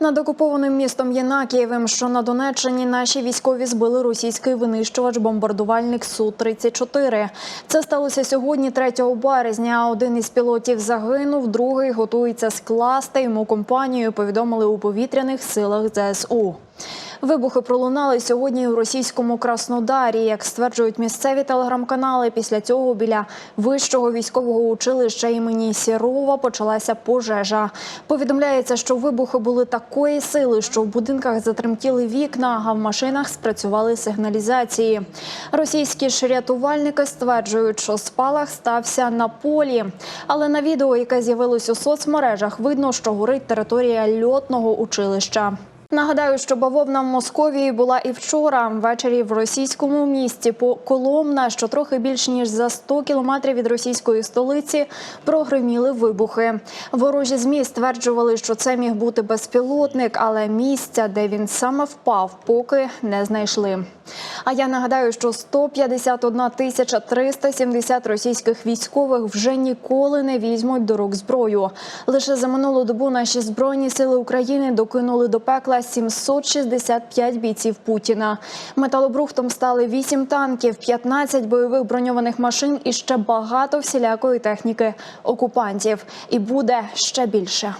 Над окупованим містом Єнакієвим, що на Донеччині, наші військові збили російський винищувач-бомбардувальник Су-34. Це сталося сьогодні, 3 березня. Один із пілотів загинув, другий готується скласти йому компанію. Повідомили у повітряних силах ЗСУ. Вибухи пролунали сьогодні у російському Краснодарі. Як стверджують місцеві телеграм-канали, після цього біля вищого військового училища імені Сірова почалася пожежа. Повідомляється, що вибухи були такої сили, що в будинках затремтіли вікна, а в машинах спрацювали сигналізації. Російські ж рятувальники стверджують, що спалах стався на полі. Але на відео, яке з'явилось у соцмережах, видно, що горить територія льотного училища. Нагадаю, що бавовна в Московії була і вчора. Ввечері в російському місті по Коломна, що трохи більш ніж за 100 кілометрів від російської столиці, прогриміли вибухи. Ворожі змі стверджували, що це міг бути безпілотник, але місця, де він саме впав, поки не знайшли. А я нагадаю, що 151 тисяча 370 російських військових вже ніколи не візьмуть до рук зброю. Лише за минулу добу наші збройні сили України докинули до пекла 765 бійців Путіна. Металобрухтом стали 8 танків, 15 бойових броньованих машин і ще багато всілякої техніки окупантів. І буде ще більше.